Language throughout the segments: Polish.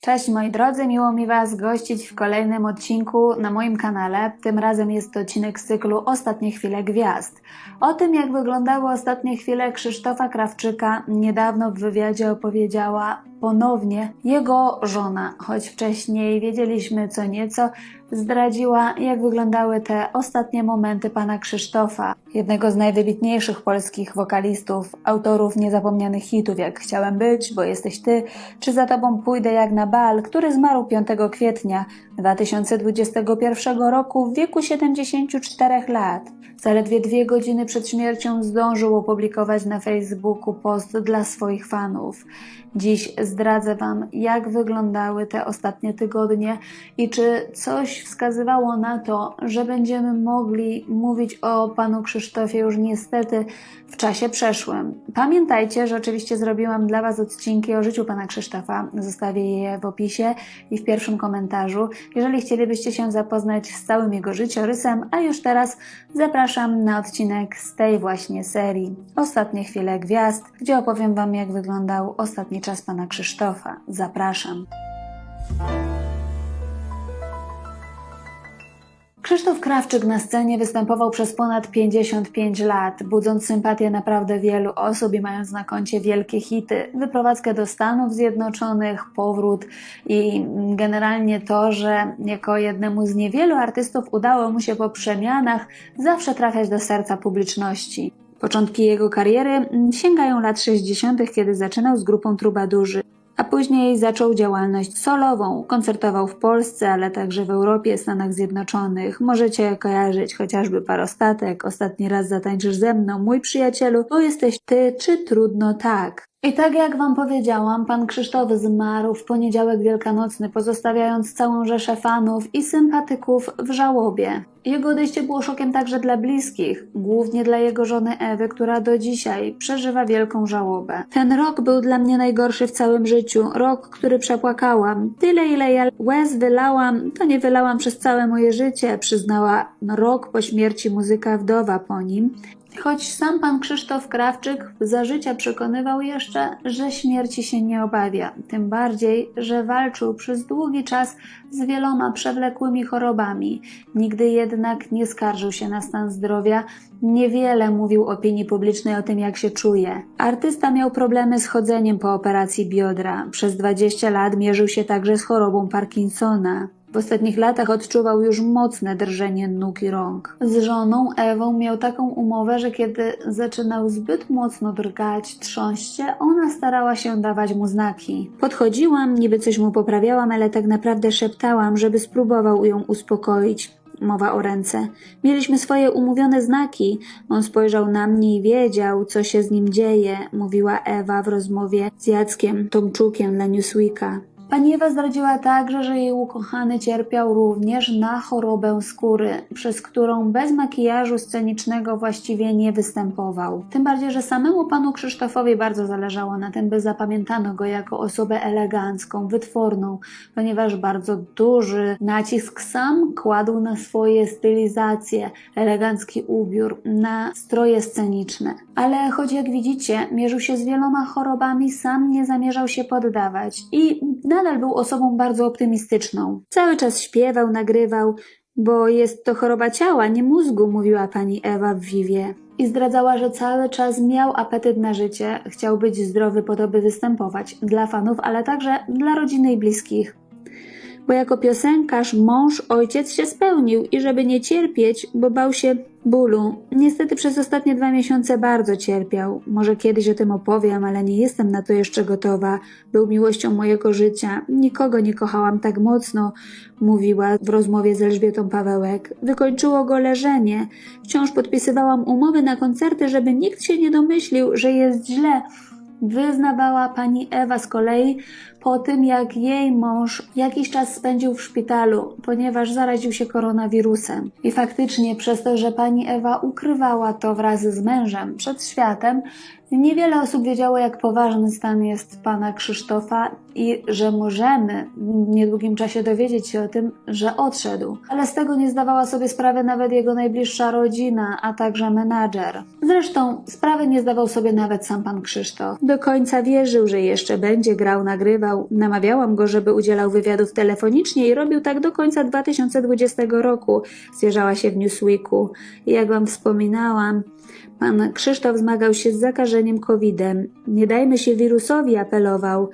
Cześć moi drodzy, miło mi Was gościć w kolejnym odcinku na moim kanale. Tym razem jest to odcinek z cyklu Ostatnie chwile gwiazd. O tym, jak wyglądały ostatnie chwile Krzysztofa Krawczyka, niedawno w wywiadzie opowiedziała ponownie jego żona, choć wcześniej wiedzieliśmy co nieco, zdradziła, jak wyglądały te ostatnie momenty pana Krzysztofa, jednego z najwybitniejszych polskich wokalistów, autorów niezapomnianych hitów, jak Chciałem być, bo jesteś ty, czy za tobą pójdę jak na bal, który zmarł 5 kwietnia 2021 roku w wieku 74 lat. Zaledwie dwie godziny przed śmiercią zdążył opublikować na Facebooku post dla swoich fanów. Dziś zdradzę Wam, jak wyglądały te ostatnie tygodnie i czy coś wskazywało na to, że będziemy mogli mówić o panu Krzysztofie już niestety w czasie przeszłym. Pamiętajcie, że oczywiście zrobiłam dla Was odcinki o życiu pana Krzysztofa. Zostawię je w opisie i w pierwszym komentarzu. Jeżeli chcielibyście się zapoznać z całym jego życiorysem, a już teraz zapraszam na odcinek z tej właśnie serii Ostatnie chwile gwiazd, gdzie opowiem Wam, jak wyglądał ostatni czas pana Krzysztofa. Zapraszam. Krzysztof Krawczyk na scenie występował przez ponad 55 lat, budząc sympatię naprawdę wielu osób i mając na koncie wielkie hity. Wyprowadzkę do Stanów Zjednoczonych, powrót i generalnie to, że jako jednemu z niewielu artystów udało mu się po przemianach zawsze trafiać do serca publiczności. Początki jego kariery sięgają lat 60., kiedy zaczynał z grupą Trubadurzy a później zaczął działalność solową. Koncertował w Polsce, ale także w Europie, Stanach Zjednoczonych. Możecie kojarzyć chociażby parostatek, ostatni raz zatańczysz ze mną, mój przyjacielu, bo jesteś ty, czy trudno tak. I tak jak Wam powiedziałam, pan Krzysztof zmarł w poniedziałek wielkanocny, pozostawiając całą rzeszę fanów i sympatyków w żałobie. Jego odejście było szokiem także dla bliskich, głównie dla jego żony Ewy, która do dzisiaj przeżywa wielką żałobę. Ten rok był dla mnie najgorszy w całym życiu, rok, który przepłakałam. Tyle ile ja łez wylałam, to nie wylałam przez całe moje życie, przyznała rok po śmierci muzyka wdowa po nim. Choć sam pan Krzysztof Krawczyk za życia przekonywał jeszcze, że śmierci się nie obawia, tym bardziej, że walczył przez długi czas z wieloma przewlekłymi chorobami. Nigdy jednak nie skarżył się na stan zdrowia, niewiele mówił opinii publicznej o tym, jak się czuje. Artysta miał problemy z chodzeniem po operacji biodra. Przez 20 lat mierzył się także z chorobą Parkinsona. W ostatnich latach odczuwał już mocne drżenie nóg i rąk. Z żoną Ewą miał taką umowę, że kiedy zaczynał zbyt mocno drgać, trząść się, ona starała się dawać mu znaki. Podchodziłam, niby coś mu poprawiałam, ale tak naprawdę szeptałam, żeby spróbował ją uspokoić. Mowa o ręce. Mieliśmy swoje umówione znaki. On spojrzał na mnie i wiedział, co się z nim dzieje, mówiła Ewa w rozmowie z Jackiem Tomczukiem dla Newsweeka. Pani Ewa zdradziła także, że jej ukochany cierpiał również na chorobę skóry, przez którą bez makijażu scenicznego właściwie nie występował. Tym bardziej, że samemu panu Krzysztofowi bardzo zależało na tym, by zapamiętano go jako osobę elegancką, wytworną, ponieważ bardzo duży nacisk sam kładł na swoje stylizacje, elegancki ubiór, na stroje sceniczne. Ale choć jak widzicie, mierzył się z wieloma chorobami, sam nie zamierzał się poddawać i nadal był osobą bardzo optymistyczną. Cały czas śpiewał, nagrywał, bo jest to choroba ciała, nie mózgu, mówiła pani Ewa w Wiwie. I zdradzała, że cały czas miał apetyt na życie, chciał być zdrowy po to, by występować dla fanów, ale także dla rodziny i bliskich. Bo jako piosenkarz mąż, ojciec się spełnił i żeby nie cierpieć, bo bał się bólu. Niestety przez ostatnie dwa miesiące bardzo cierpiał. Może kiedyś o tym opowiem, ale nie jestem na to jeszcze gotowa. Był miłością mojego życia. Nikogo nie kochałam tak mocno, mówiła w rozmowie z Elżbietą Pawełek. Wykończyło go leżenie. Wciąż podpisywałam umowy na koncerty, żeby nikt się nie domyślił, że jest źle. Wyznawała pani Ewa z kolei po tym, jak jej mąż jakiś czas spędził w szpitalu, ponieważ zaraził się koronawirusem. I faktycznie przez to, że pani Ewa ukrywała to wraz z mężem przed światem, Niewiele osób wiedziało, jak poważny stan jest pana Krzysztofa i że możemy w niedługim czasie dowiedzieć się o tym, że odszedł. Ale z tego nie zdawała sobie sprawy nawet jego najbliższa rodzina, a także menadżer. Zresztą sprawy nie zdawał sobie nawet sam pan Krzysztof. Do końca wierzył, że jeszcze będzie grał, nagrywał. Namawiałam go, żeby udzielał wywiadów telefonicznie i robił tak do końca 2020 roku. Zwierzała się w Newsweeku. I jak wam wspominałam, Pan Krzysztof zmagał się z zakażeniem COVID-em. Nie dajmy się wirusowi, apelował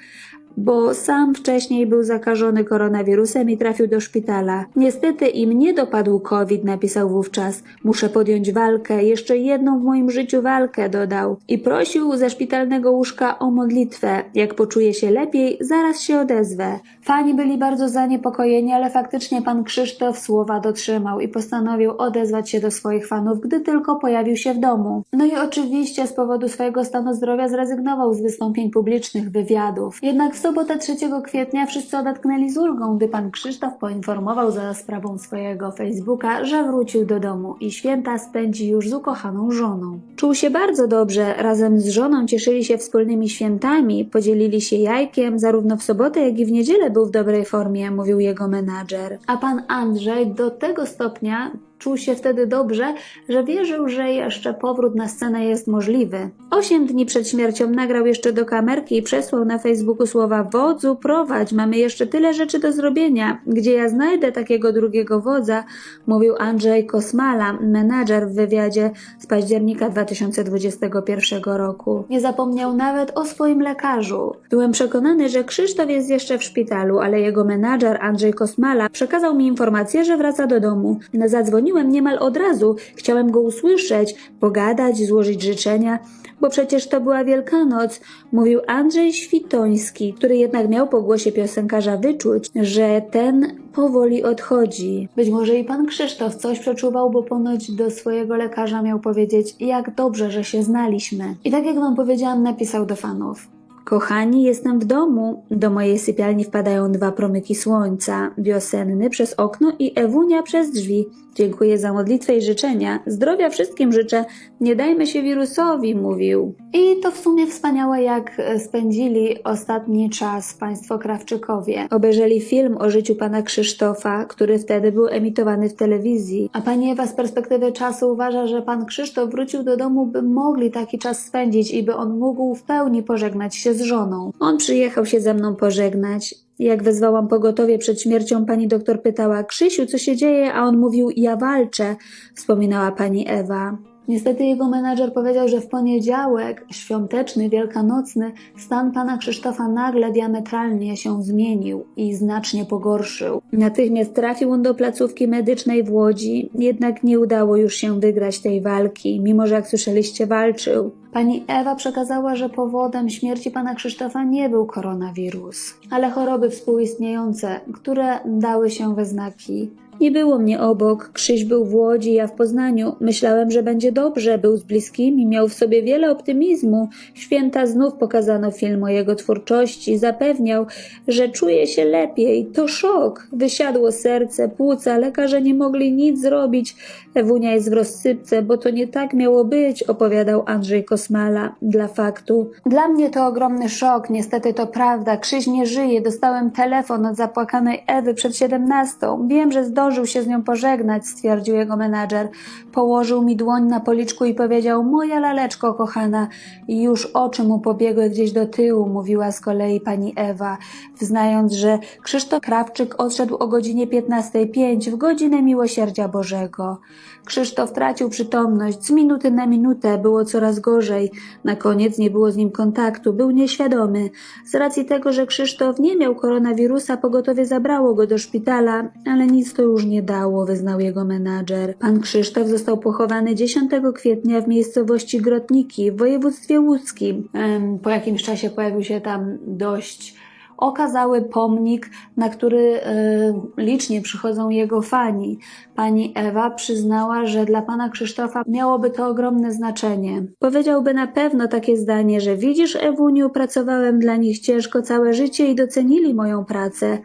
bo sam wcześniej był zakażony koronawirusem i trafił do szpitala. Niestety i mnie dopadł COVID, napisał wówczas. Muszę podjąć walkę, jeszcze jedną w moim życiu walkę, dodał. I prosił ze szpitalnego łóżka o modlitwę. Jak poczuje się lepiej, zaraz się odezwę. Fani byli bardzo zaniepokojeni, ale faktycznie pan Krzysztof słowa dotrzymał i postanowił odezwać się do swoich fanów, gdy tylko pojawił się w domu. No i oczywiście z powodu swojego stanu zdrowia zrezygnował z wystąpień publicznych, wywiadów. Jednak w sobotę 3 kwietnia wszyscy odetknęli z ulgą, gdy pan Krzysztof poinformował za sprawą swojego Facebooka, że wrócił do domu i święta spędzi już z ukochaną żoną. Czuł się bardzo dobrze, razem z żoną cieszyli się wspólnymi świętami, podzielili się jajkiem, zarówno w sobotę, jak i w niedzielę był w dobrej formie, mówił jego menadżer. A pan Andrzej do tego stopnia Czuł się wtedy dobrze, że wierzył, że jeszcze powrót na scenę jest możliwy. Osiem dni przed śmiercią nagrał jeszcze do kamerki i przesłał na Facebooku słowa Wodzu, prowadź, mamy jeszcze tyle rzeczy do zrobienia. Gdzie ja znajdę takiego drugiego wodza? Mówił Andrzej Kosmala, menadżer w wywiadzie z października 2021 roku. Nie zapomniał nawet o swoim lekarzu. Byłem przekonany, że Krzysztof jest jeszcze w szpitalu, ale jego menadżer Andrzej Kosmala przekazał mi informację, że wraca do domu. Zadzwonił Zadzwoniłem niemal od razu. Chciałem go usłyszeć, pogadać, złożyć życzenia, bo przecież to była Wielkanoc, mówił Andrzej Świtoński, który jednak miał po głosie piosenkarza wyczuć, że ten powoli odchodzi. Być może i pan Krzysztof coś przeczuwał, bo ponoć do swojego lekarza miał powiedzieć, jak dobrze, że się znaliśmy. I tak jak wam powiedziałam, napisał do fanów. Kochani, jestem w domu. Do mojej sypialni wpadają dwa promyki słońca, wiosenny przez okno i Ewunia przez drzwi. Dziękuję za modlitwę i życzenia. Zdrowia wszystkim życzę. Nie dajmy się wirusowi, mówił. I to w sumie wspaniałe, jak spędzili ostatni czas państwo Krawczykowie. Obejrzeli film o życiu pana Krzysztofa, który wtedy był emitowany w telewizji. A pani Ewa z perspektywy czasu uważa, że pan Krzysztof wrócił do domu, by mogli taki czas spędzić i by on mógł w pełni pożegnać się z żoną. On przyjechał się ze mną pożegnać. Jak wezwałam pogotowie przed śmiercią, pani doktor pytała: Krzysiu, co się dzieje? A on mówił: Ja walczę, wspominała pani Ewa. Niestety jego menadżer powiedział, że w poniedziałek, świąteczny, wielkanocny, stan pana Krzysztofa nagle diametralnie się zmienił i znacznie pogorszył. Natychmiast trafił on do placówki medycznej w Łodzi, jednak nie udało już się wygrać tej walki, mimo że jak słyszeliście walczył. Pani Ewa przekazała, że powodem śmierci pana Krzysztofa nie był koronawirus, ale choroby współistniejące, które dały się we znaki. Nie było mnie obok. Krzyś był w Łodzi, ja w Poznaniu. Myślałem, że będzie dobrze. Był z bliskimi, miał w sobie wiele optymizmu. Święta znów pokazano film o jego twórczości. Zapewniał, że czuje się lepiej. To szok. Wysiadło serce, płuca. Lekarze nie mogli nic zrobić. Ewunia jest w rozsypce, bo to nie tak miało być, opowiadał Andrzej Kosmala dla faktu. Dla mnie to ogromny szok. Niestety to prawda. Krzyś nie żyje. Dostałem telefon od zapłakanej Ewy przed siedemnastą. Wiem, że zdążył zdążył się z nią pożegnać, stwierdził jego menadżer. Położył mi dłoń na policzku i powiedział: Moja laleczko, kochana. I już oczy mu pobiegły gdzieś do tyłu, mówiła z kolei pani Ewa, wznając, że Krzysztof Krawczyk odszedł o godzinie 15.05 w godzinę miłosierdzia Bożego. Krzysztof tracił przytomność, z minuty na minutę było coraz gorzej. Na koniec nie było z nim kontaktu, był nieświadomy. Z racji tego, że Krzysztof nie miał koronawirusa, pogotowie zabrało go do szpitala, ale nic to już nie dało, wyznał jego menadżer. Pan Krzysztof został pochowany 10 kwietnia w miejscowości Grotniki w województwie łódzkim. Po jakimś czasie pojawił się tam dość okazały pomnik, na który y, licznie przychodzą jego fani. Pani Ewa przyznała, że dla pana Krzysztofa miałoby to ogromne znaczenie. Powiedziałby na pewno takie zdanie, że widzisz, Ewuniu, pracowałem dla nich ciężko całe życie i docenili moją pracę.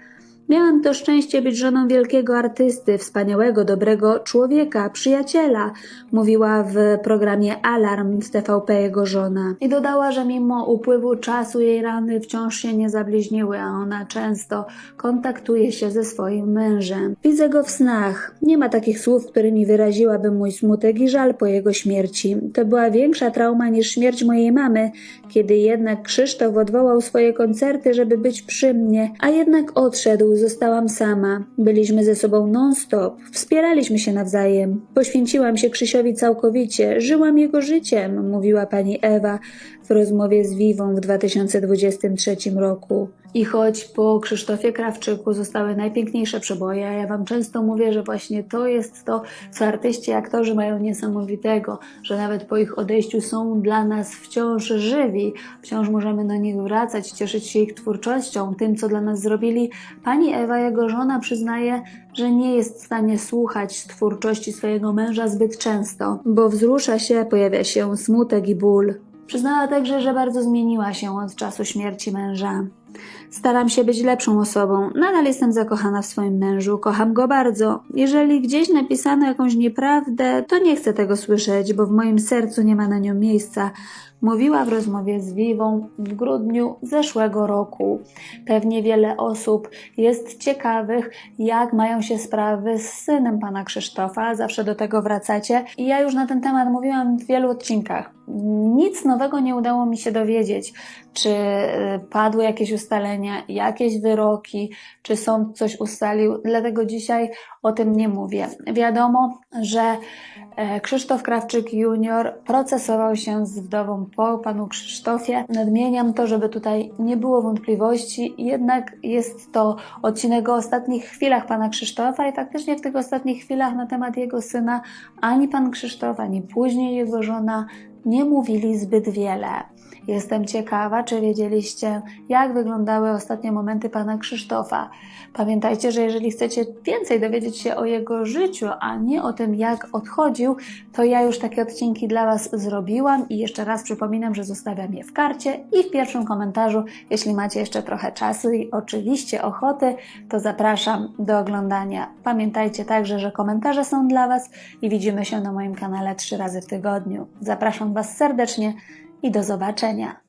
Miałam to szczęście być żoną wielkiego artysty, wspaniałego, dobrego człowieka, przyjaciela, mówiła w programie Alarm w TVP jego żona. I dodała, że mimo upływu czasu jej rany wciąż się nie zabliźniły, a ona często kontaktuje się ze swoim mężem. Widzę go w snach. Nie ma takich słów, którymi wyraziłabym mój smutek i żal po jego śmierci. To była większa trauma niż śmierć mojej mamy, kiedy jednak Krzysztof odwołał swoje koncerty, żeby być przy mnie, a jednak odszedł, zostałam sama. Byliśmy ze sobą non-stop, wspieraliśmy się nawzajem. Poświęciłam się Krzysiowi całkowicie, żyłam jego życiem, mówiła pani Ewa w rozmowie z Wiwą w 2023 roku. I choć po Krzysztofie Krawczyku zostały najpiękniejsze przeboje, ja Wam często mówię, że właśnie to jest to, co artyści, aktorzy mają niesamowitego, że nawet po ich odejściu są dla nas wciąż żywi, wciąż możemy do nich wracać, cieszyć się ich twórczością, tym, co dla nas zrobili. Pani Ewa, jego żona, przyznaje, że nie jest w stanie słuchać twórczości swojego męża zbyt często, bo wzrusza się, pojawia się smutek i ból. Przyznała także, że bardzo zmieniła się od czasu śmierci męża. Staram się być lepszą osobą. Nadal jestem zakochana w swoim mężu, kocham go bardzo. Jeżeli gdzieś napisano jakąś nieprawdę, to nie chcę tego słyszeć, bo w moim sercu nie ma na nią miejsca. Mówiła w rozmowie z Wiwą w grudniu zeszłego roku. Pewnie wiele osób jest ciekawych, jak mają się sprawy z synem pana Krzysztofa. Zawsze do tego wracacie. I ja już na ten temat mówiłam w wielu odcinkach. Nic nowego nie udało mi się dowiedzieć, czy y, padły jakieś ustalenia, jakieś wyroki, czy sąd coś ustalił. Dlatego dzisiaj o tym nie mówię. Wiadomo, że e, Krzysztof Krawczyk junior procesował się z wdową po panu Krzysztofie. Nadmieniam to, żeby tutaj nie było wątpliwości, jednak jest to odcinek o ostatnich chwilach pana Krzysztofa i faktycznie w tych ostatnich chwilach na temat jego syna ani pan Krzysztof, ani później jego żona nie mówili zbyt wiele. Jestem ciekawa, czy wiedzieliście, jak wyglądały ostatnie momenty pana Krzysztofa. Pamiętajcie, że jeżeli chcecie więcej dowiedzieć się o jego życiu, a nie o tym, jak odchodził, to ja już takie odcinki dla Was zrobiłam i jeszcze raz przypominam, że zostawiam je w karcie i w pierwszym komentarzu. Jeśli macie jeszcze trochę czasu i oczywiście ochoty, to zapraszam do oglądania. Pamiętajcie także, że komentarze są dla Was i widzimy się na moim kanale trzy razy w tygodniu. Zapraszam Was serdecznie i do zobaczenia.